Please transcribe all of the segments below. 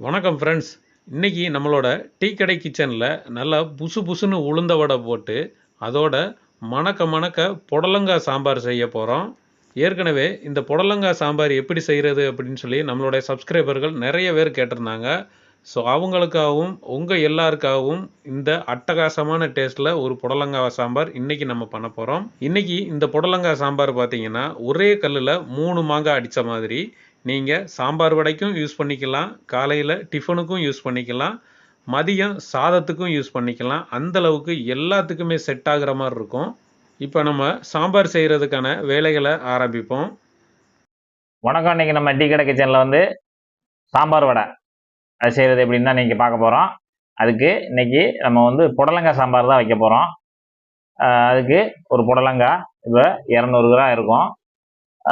வணக்கம் ஃப்ரெண்ட்ஸ் இன்றைக்கி நம்மளோட டீ கடை கிச்சனில் நல்லா புசு புசுன்னு உளுந்த வடை போட்டு அதோட மணக்க மணக்க புடலங்காய் சாம்பார் செய்ய போகிறோம் ஏற்கனவே இந்த புடலங்காய் சாம்பார் எப்படி செய்கிறது அப்படின்னு சொல்லி நம்மளுடைய சப்ஸ்கிரைபர்கள் நிறைய பேர் கேட்டிருந்தாங்க. ஸோ அவங்களுக்காகவும் உங்கள் எல்லாருக்காகவும் இந்த அட்டகாசமான டேஸ்ட்டில் ஒரு புடலங்காய் சாம்பார் இன்றைக்கி நம்ம பண்ண போகிறோம் இன்றைக்கி இந்த புடலங்காய் சாம்பார் பார்த்திங்கன்னா ஒரே கல்லில் மூணு மாங்காய் அடித்த மாதிரி நீங்கள் சாம்பார் வடைக்கும் யூஸ் பண்ணிக்கலாம். காலையில் டிஃபனுக்கும் யூஸ் பண்ணிக்கலாம். மதியம் சாதத்துக்கும் யூஸ் பண்ணிக்கலாம். அந்த அளவுக்கு எல்லாத்துக்குமே செட் ஆகிற மாதிரி இருக்கும். இப்போ நம்ம சாம்பார் செய்கிறதுக்கான வேலைகளை ஆரம்பிப்போம். வணக்கம். இன்றைக்கி நம்ம டீ கடை கிச்சனில் வந்து சாம்பார் வடை. அது செய்கிறது எப்படின்னு தான் நீங்கள் பார்க்க போகிறோம் அதுக்கு இன்னைக்கு நம்ம வந்து புடலங்காய் சாம்பார் தான் வைக்க போகிறோம் அதுக்கு ஒரு புடலங்காய் இப்போ இரநூறு கிராம் இருக்கும்.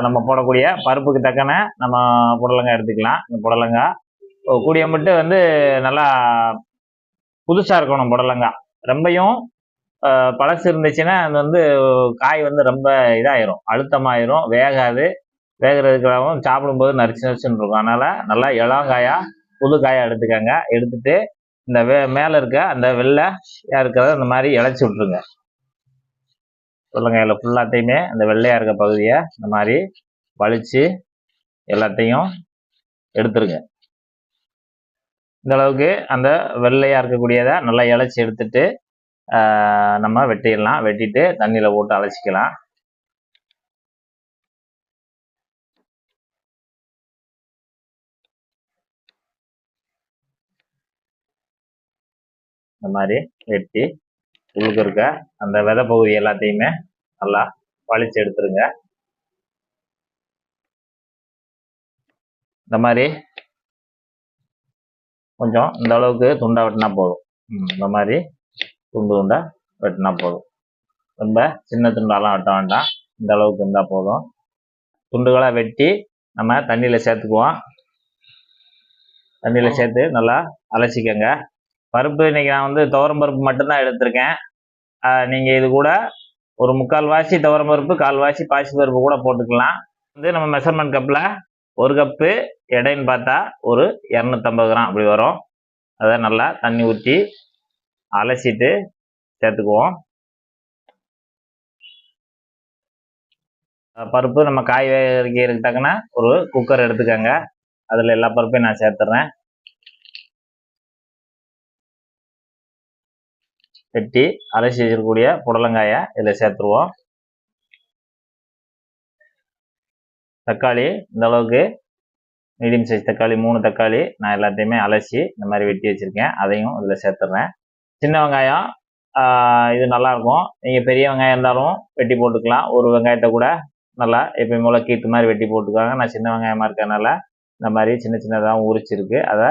நம்ம போடக்கூடிய பருப்புக்கு தக்கன நம்ம புடலங்காய் எடுத்துக்கலாம். இந்த புடலங்காய் கூடிய மட்டும் வந்து நல்லா புதுசாக இருக்கணும் புடலங்காய் ரொம்பையும் பழசு இருந்துச்சுன்னா அது வந்து காய் வந்து ரொம்ப இதாயிரும். அழுத்தமாயிரும். வேகாது. வேகிறதுக்காகவும் சாப்பிடும்போது நரிச்சு நரிச்சுன்னு இருக்கும். அதனால் நல்லா இளங்காயா புது காயாக எடுத்துக்கோங்க. எடுத்துட்டு இந்த வே மேலே இருக்க அந்த வெள்ளை இருக்கிறத இந்த மாதிரி இழைச்சி விட்ருங்க புடலங்காயில் ஃபுல்லாத்தையுமே அந்த வெள்ளையாக இருக்க பகுதியை இந்த மாதிரி வலித்து எல்லாத்தையும் எடுத்துருங்க. இந்த அளவுக்கு அந்த வெள்ளையாக இருக்கக்கூடியதை நல்லா இழைச்சி எடுத்துட்டு நம்ம வெட்டிடலாம். வெட்டிட்டு தண்ணியில் போட்டு அழைச்சிக்கலாம் இந்த மாதிரி வெட்டி உள்ளுக்கு இருக்க அந்த விதை பகுதி எல்லாத்தையுமே நல்லா வலிச்சு எடுத்துருங்க. இந்த மாதிரி கொஞ்சம் இந்த அளவுக்கு துண்டா வெட்டினா போதும். இந்த மாதிரி துண்டு துண்டா வெட்டினா போதும். ரொம்ப சின்ன துண்டாலாம் வெட்ட வேண்டாம். இந்த அளவுக்கு இருந்தால் போதும். துண்டுகளாக வெட்டி நம்ம தண்ணியில் சேர்த்துக்குவோம். தண்ணியில் சேர்த்து நல்லா அலசிக்கங்க. பருப்பு இன்னைக்கு நான் வந்து துவரம் பருப்பு மட்டும்தான் எடுத்திருக்கேன். நீங்கள் நீங்க இது கூட ஒரு முக்கால் வாசி துவரம் பருப்பு கால் வாசி பாசி பருப்பு கூட போட்டுக்கலாம். வந்து நம்ம மெஷர்மெண்ட் கப்பில் ஒரு கப்பு எடைன்னு பார்த்தா ஒரு இரநூத்தம்பது கிராம் அப்படி வரும். அதை நல்லா தண்ணி ஊற்றி அலசிட்டு சேர்த்துக்குவோம். பருப்பு நம்ம காய் வைக்கிறதுக்கு தக்கன ஒரு குக்கர் எடுத்துக்கோங்க. அதில் எல்லா பருப்பையும் நான் சேர்த்துறேன். வெட்டி அலசி வச்சிருக்கக்கூடிய புடலங்காயை இதில் சேர்த்துருவோம். தக்காளி இந்த அளவுக்கு மீடியம் சைஸ் தக்காளி மூணு தக்காளி நான் எல்லாத்தையுமே அலசி இந்த மாதிரி வெட்டி வச்சுருக்கேன். அதையும் இதில் சேர்த்துட்றேன் சின்ன வெங்காயம் இது நல்லாயிருக்கும். நீங்கள் பெரிய வெங்காயம் இருந்தாலும் வெட்டி போட்டுக்கலாம். ஒரு வெங்காயத்தை கூட நல்லா எப்பயும் போல் கீத்து மாதிரி வெட்டி போட்டுக்காங்க. நான் சின்ன வெங்காயமாக இருக்கறனால இந்த மாதிரி சின்ன சின்னதாக உரிச்சிருக்கு. அதை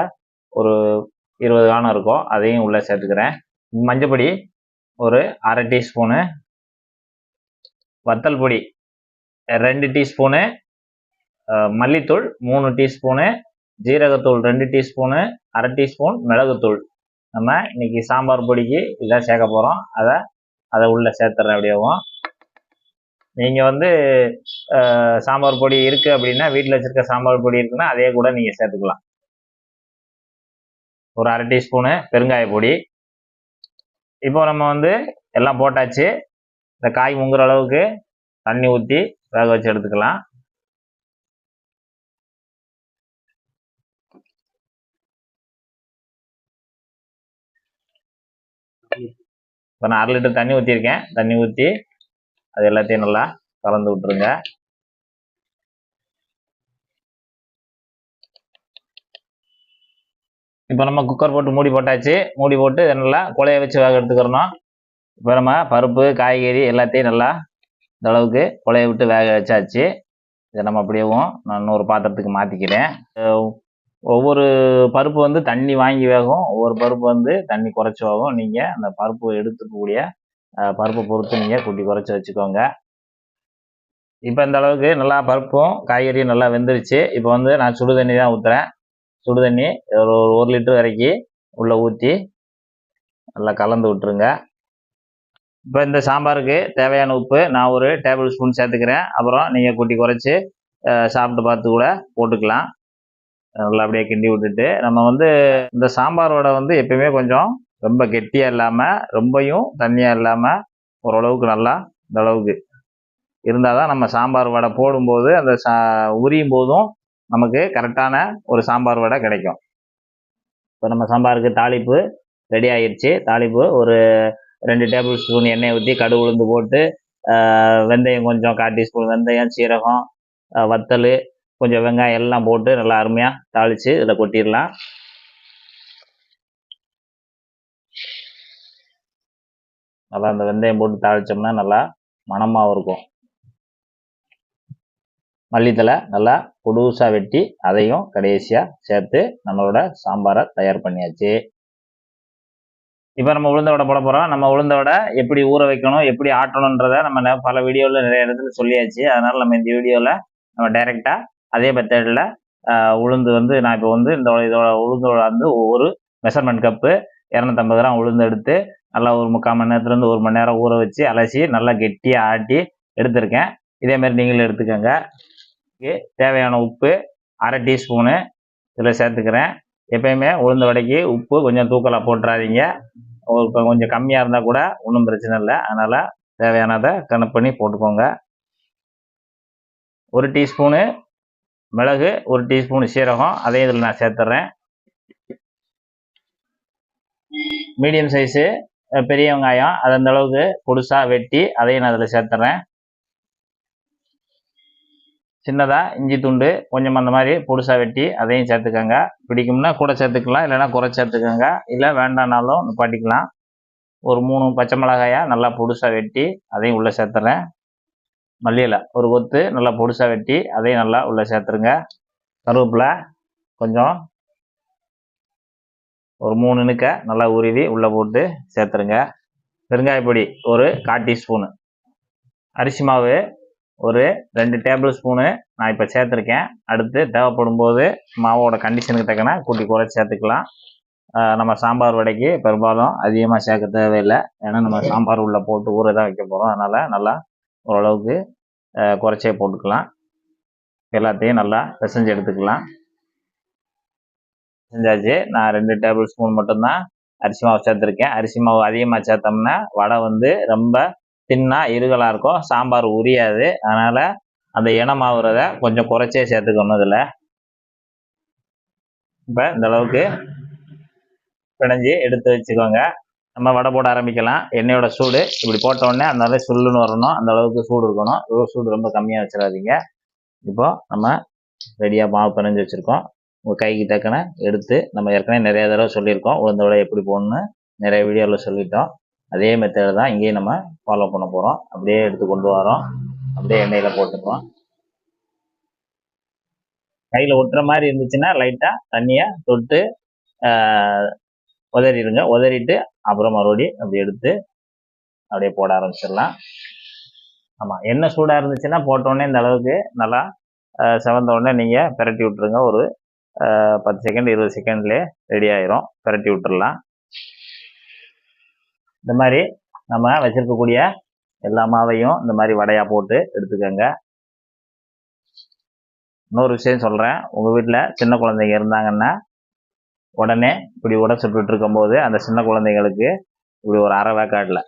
ஒரு இருபது காணம் இருக்கும். அதையும் உள்ளே சேர்த்துக்கிறேன். மஞ்சப்பொடி ஒரு அரை டீஸ்பூனு வத்தல் பொடி ரெண்டு டீஸ்பூனு மல்லித்தூள் மூணு டீஸ்பூனு ஜீரகத்தூள் ரெண்டு டீஸ்பூனு அரை டீஸ்பூன் மிளகுத்தூள். நம்ம இன்னைக்கு சாம்பார் பொடிக்கு இதான் சேர்க்க போகிறோம் அதை அதை உள்ளே சேர்த்துறேன் அப்படியேவும். நீங்கள் வந்து சாம்பார் பொடி இருக்குது அப்படின்னா வீட்டில் வச்சுருக்க சாம்பார் பொடி இருக்குன்னா அதே கூட நீங்கள் சேர்த்துக்கலாம். ஒரு அரை டீஸ்பூனு பெருங்காய பொடி இப்போ நம்ம வந்து எல்லாம் போட்டாச்சு. இந்த காய் முங்குற அளவுக்கு தண்ணி ஊற்றி வேக வச்சு எடுத்துக்கலாம். இப்போ நான் அரை லிட்டர் தண்ணி ஊற்றிருக்கேன் தண்ணி ஊற்றி அது எல்லாத்தையும் நல்லா கலந்து விட்டுருங்க. இப்போ நம்ம குக்கர் போட்டு மூடி போட்டாச்சு. மூடி போட்டு நல்லா குழைய வச்சு வேக எடுத்துக்கிறணும். இப்போ நம்ம பருப்பு காய்கறி எல்லாத்தையும் நல்லா இந்த அளவுக்கு குழைய விட்டு வேக வச்சாச்சு. இதை நம்ம அப்படியேவும் நான் இன்னொரு பாத்திரத்துக்கு மாற்றிக்கிறேன் ஒவ்வொரு பருப்பு வந்து தண்ணி வாங்கி வேகும். ஒவ்வொரு பருப்பு வந்து தண்ணி குறைச்சி வேகும். நீங்கள் அந்த பருப்பு எடுத்துக்கக்கூடிய பருப்பு பருப்பை பொறுத்து நீங்கள் குட்டி குறைச்சி வச்சுக்கோங்க. இப்போ இந்த அளவுக்கு நல்லா பருப்பும் காய்கறியும் நல்லா வெந்துருச்சு. இப்போ வந்து நான் சுடு தண்ணி தான் ஊற்றுறேன் சுடு தண்ணி ஒரு ஒரு லிட்டர் வரைக்கும் உள்ளே ஊற்றி நல்லா கலந்து விட்டுருங்க. இப்போ இந்த சாம்பாருக்கு தேவையான உப்பு நான் ஒரு டேபிள் ஸ்பூன் சேர்த்துக்கிறேன். அப்புறம் நீங்கள் குட்டி குறைச்சி சாப்பிட்டு பார்த்து கூட போட்டுக்கலாம். நல்லா அப்படியே கிண்டி விட்டுட்டு நம்ம வந்து இந்த சாம்பார் வடை வந்து எப்பயுமே கொஞ்சம் ரொம்ப கெட்டியாக இல்லாமல் ரொம்பையும் தண்ணியாக இல்லாமல் ஓரளவுக்கு நல்லா இந்த அளவுக்கு. இருந்தால் தான் நம்ம சாம்பார் வடை போடும்போது அந்த சா உரியும் போதும் நமக்கு கரெக்டான ஒரு சாம்பார் வடை கிடைக்கும். இப்போ நம்ம சாம்பாருக்கு தாளிப்பு ரெடி ஆயிடுச்சு தாளிப்பு ஒரு ரெண்டு டேபிள் ஸ்பூன் எண்ணெய் ஊற்றி கடுகு உளுந்து போட்டு வெந்தயம் கொஞ்சம் கால் டீஸ்பூன் வெந்தயம் சீரகம் வத்தல் கொஞ்சம் வெங்காயம் எல்லாம் போட்டு நல்லா அருமையாக தாளித்து இதில் கொட்டிடலாம். நல்லா அந்த வெந்தயம் போட்டு தாளித்தோம்னா நல்லா மணமாகவும் இருக்கும். மல்லித்தலை நல்லா புதுசாக வெட்டி அதையும் கடைசியாக சேர்த்து நம்மளோட சாம்பாரை தயார் பண்ணியாச்சு. இப்போ நம்ம உளுந்த வடை போட போகிறோம் நம்ம உளுந்த வடை எப்படி ஊற வைக்கணும் எப்படி ஆட்டணுன்றதை நம்ம பல வீடியோவில் நிறைய இடத்துல சொல்லியாச்சு. அதனால் நம்ம இந்த வீடியோவில் நம்ம டைரெக்டாக அதே மெத்தடில் உளுந்து வந்து நான் இப்போ வந்து இந்த இதோட உளுந்தோட வந்து ஒரு மெஷர்மெண்ட் கப்பு இரநூத்தம்பது கிராம் உளுந்து எடுத்து நல்லா ஒரு முக்கால் மணி நேரத்துலேருந்து ஒரு மணி நேரம் ஊற வச்சு அலசி நல்லா கெட்டியாக ஆட்டி எடுத்திருக்கேன். இதே மாதிரி நீங்களும் எடுத்துக்கோங்க. தேவையான உப்பு அரை டீஸ்பூனு இதில் சேர்த்துக்கிறேன். எப்பயுமே உளுந்த வடைக்கு உப்பு கொஞ்சம் தூக்கலாக போட்டுறாதீங்க. இப்போ கொஞ்சம் கம்மியாக இருந்தால் கூட ஒன்றும் பிரச்சனை இல்லை. அதனால் தேவையானதை கணக்கு பண்ணி போட்டுக்கோங்க. ஒரு டீஸ்பூனு மிளகு ஒரு டீஸ்பூன் சீரகம் அதையும் இதில் நான் சேர்த்துட்றேன் மீடியம் சைஸு பெரிய வெங்காயம் அது அந்த அளவுக்கு பொடுசாக வெட்டி அதையும் நான் அதில் சேர்த்துட்றேன் சின்னதாக இஞ்சி துண்டு கொஞ்சம் அந்த மாதிரி பொடுசாக வெட்டி அதையும் சேர்த்துக்கோங்க. பிடிக்கும்னா கூட சேர்த்துக்கலாம் இல்லைன்னா குறை சேர்த்துக்கோங்க. இல்லை வேண்டாம்னாலும் நிப்பாட்டிக்கலாம். ஒரு மூணு பச்சை மிளகாயாக நல்லா பொடுசாக வெட்டி அதையும் உள்ளே சேர்த்துறேன். மல்லியில் ஒரு கொத்து நல்லா பொடுசாக வெட்டி அதையும் நல்லா உள்ளே சேர்த்துருங்க. கருவேப்பிலை கொஞ்சம் ஒரு மூணு இணுக்க நல்லா உருவி உள்ளே போட்டு சேர்த்துருங்க. பெருங்காயப்பொடி ஒரு கால் டீஸ்பூனு. அரிசி மாவு ஒரு ரெண்டு டேபிள் ஸ்பூனு நான் இப்போ சேர்த்துருக்கேன். அடுத்து தேவைப்படும் போது மாவோட கண்டிஷனுக்கு தக்கன கூட்டி குறைச்சி சேர்த்துக்கலாம். நம்ம சாம்பார் வடைக்கு பெரும்பாலும் அதிகமாக சேர்க்க தேவையில்லை. ஏன்னா நம்ம சாம்பார் உள்ளே போட்டு ஊற தான் வைக்க போகிறோம் அதனால் நல்லா ஓரளவுக்கு குறைச்சே போட்டுக்கலாம். எல்லாத்தையும் நல்லா பிசைஞ்சு எடுத்துக்கலாம். செஞ்சாச்சு நான் ரெண்டு டேபிள் ஸ்பூன் மட்டும்தான் அரிசி மாவு சேர்த்துருக்கேன். அரிசி மாவு அதிகமாக சேர்த்தோம்னா வடை வந்து ரொம்ப தின்னா இருகலாக இருக்கும் சாம்பார் உரியாது. அதனால் அந்த இனமாவுறத கொஞ்சம் குறைச்சே சேர்த்துக்கணும் இதில். இப்போ இந்த அளவுக்கு பிணைஞ்சு எடுத்து வச்சுக்கோங்க. நம்ம வடை போட ஆரம்பிக்கலாம். எண்ணெயோட சூடு இப்படி போட்ட உடனே அந்த அளவுக்கு சுல்லுன்னு வரணும். அந்த அளவுக்கு சூடு இருக்கணும். இவ்வளோ சூடு ரொம்ப கம்மியாக வச்சிடாதீங்க. இப்போ நம்ம ரெடியாக மாவு பிணைஞ்சு வச்சுருக்கோம். உங்கள் கைக்கு தக்கன எடுத்து நம்ம ஏற்கனவே நிறைய தடவை சொல்லியிருக்கோம். உளுந்த எப்படி போடணும்னு நிறைய வீடியோவில் சொல்லிட்டோம். அதே மெத்தடு தான் இங்கேயும் நம்ம ஃபாலோ பண்ண போகிறோம் அப்படியே எடுத்து கொண்டு வரோம். அப்படியே எண்ணெயில் போட்டுக்கிறோம் கையில் ஒட்டுற மாதிரி இருந்துச்சுன்னா லைட்டாக தண்ணியை தொட்டு ஆஹ், உதறிடுங்க. உதறிட்டு அப்புறம் மறுபடியும் அப்படி எடுத்து அப்படியே போட ஆரம்பிச்சிடலாம். ஆமாம் எண்ணெய் சூடாக இருந்துச்சுன்னா போட்ட உடனே இந்த அளவுக்கு நல்லா செவந்த உடனே நீங்கள் பிரட்டி விட்டுருங்க. ஒரு ஆஹ், பத்து செகண்ட் இருபது செகண்ட்லேயே ரெடி ஆயிரும். பிரட்டி விட்டுறலாம் இந்த மாதிரி நம்ம வச்சுருக்கக்கூடிய எல்லா மாவையும் இந்த மாதிரி வடையாக போட்டு எடுத்துக்கோங்க. இன்னொரு விஷயம் சொல்கிறேன் உங்கள் வீட்டில் சின்ன குழந்தைங்க இருந்தாங்கன்னா உடனே இப்படி உடை சுட்டுட்டு இருக்கும்போது அந்த சின்ன குழந்தைங்களுக்கு இப்படி ஒரு அரை வேக்காட்டில்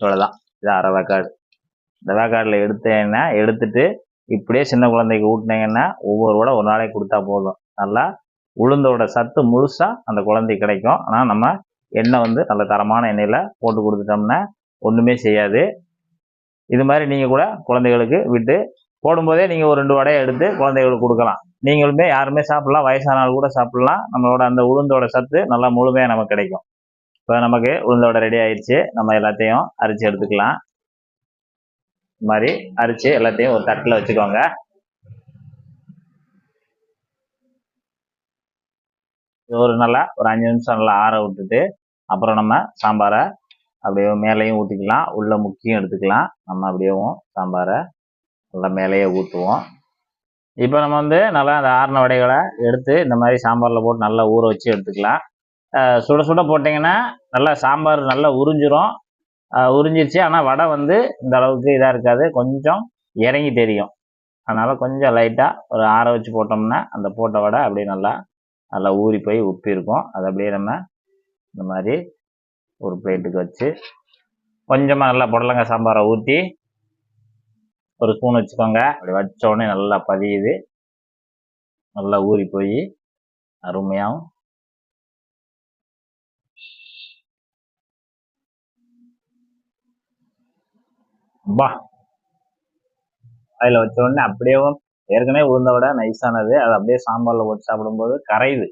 இவ்வளோதான் இது அரை வேக்காடு. இந்த வேக்காட்டில் எடுத்தேன்னா எடுத்துட்டு இப்படியே சின்ன குழந்தைக்கு ஊட்டினீங்கன்னா ஒவ்வொரு விட ஒரு நாளைக்கு கொடுத்தா போதும். நல்லா உளுந்தோட சத்து முழுசாக அந்த குழந்தைக்கு கிடைக்கும். ஆனால் நம்ம எண்ணெய் வந்து நல்ல தரமான எண்ணெயில் போட்டு கொடுத்துட்டோம்னா ஒன்றுமே செய்யாது. இது மாதிரி நீங்கள் கூட குழந்தைகளுக்கு விட்டு போடும்போதே நீங்கள் ஒரு ரெண்டு வடையை எடுத்து குழந்தைகளுக்கு கொடுக்கலாம். நீங்களுமே யாருமே சாப்பிட்லாம் வயசானால் கூட சாப்பிட்லாம். நம்மளோட அந்த உளுந்தோட சத்து நல்லா முழுமையாக நமக்கு கிடைக்கும். இப்போ நமக்கு உளுந்தோட ரெடி ஆயிடுச்சு. நம்ம எல்லாத்தையும் அரிச்சு எடுத்துக்கலாம். இது மாதிரி அரிச்சு எல்லாத்தையும் ஒரு தட்டில் வச்சுக்கோங்க. ஒரு நல்லா ஒரு அஞ்சு நிமிஷம் நல்லா ஆற விட்டுட்டு அப்புறம் நம்ம சாம்பாரை அப்படியே மேலேயும் ஊற்றிக்கலாம் உள்ள முக்கியும் எடுத்துக்கலாம். நம்ம அப்படியேவும் சாம்பாரை நல்லா மேலேயே ஊற்றுவோம் இப்போ நம்ம வந்து நல்லா அந்த ஆறின வடைகளை எடுத்து இந்த மாதிரி சாம்பாரில் போட்டு நல்லா ஊற வச்சு எடுத்துக்கலாம். சுட சுட போட்டிங்கன்னா நல்லா சாம்பார் நல்லா உறிஞ்சிரும். உறிஞ்சிருச்சு. ஆனால் வடை வந்து இந்த அளவுக்கு இதாக இருக்காது. கொஞ்சம் இறங்கி தெரியும். அதனால் கொஞ்சம் லைட்டாக ஒரு ஆற வச்சு போட்டோம்னா அந்த போட்ட வடை அப்படியே நல்லா நல்லா ஊறி போய் உப்பி இருக்கும். அதை அப்படியே நம்ம இந்த மாதிரி ஒரு பிளேட்டுக்கு வச்சு கொஞ்சமாக நல்லா புடலங்காய் சாம்பாரை ஊற்றி ஒரு ஸ்பூன் வச்சுக்கோங்க. அப்படி வச்சோடனே நல்லா பதியுது. நல்லா ஊறி போய் அருமையாகவும் பா அதில் வச்ச உடனே அப்படியே ஏற்கனவே உளுந்த விட நைஸானது அது அப்படியே சாம்பாரில் போட்டு சாப்பிடும்போது கரையுது.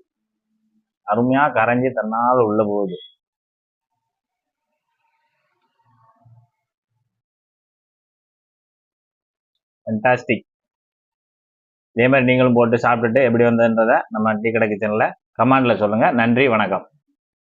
அருமையாக கரைஞ்சி தன்னால் உள்ள போகுது. ஃபண்டாஸ்டிக் இதே மாதிரி நீங்களும் போட்டு சாப்பிட்டுட்டு எப்படி வந்ததுன்றதை நம்ம டீ கடை கிச்சனில் கமெண்டில் சொல்லுங்கள் நன்றி வணக்கம்.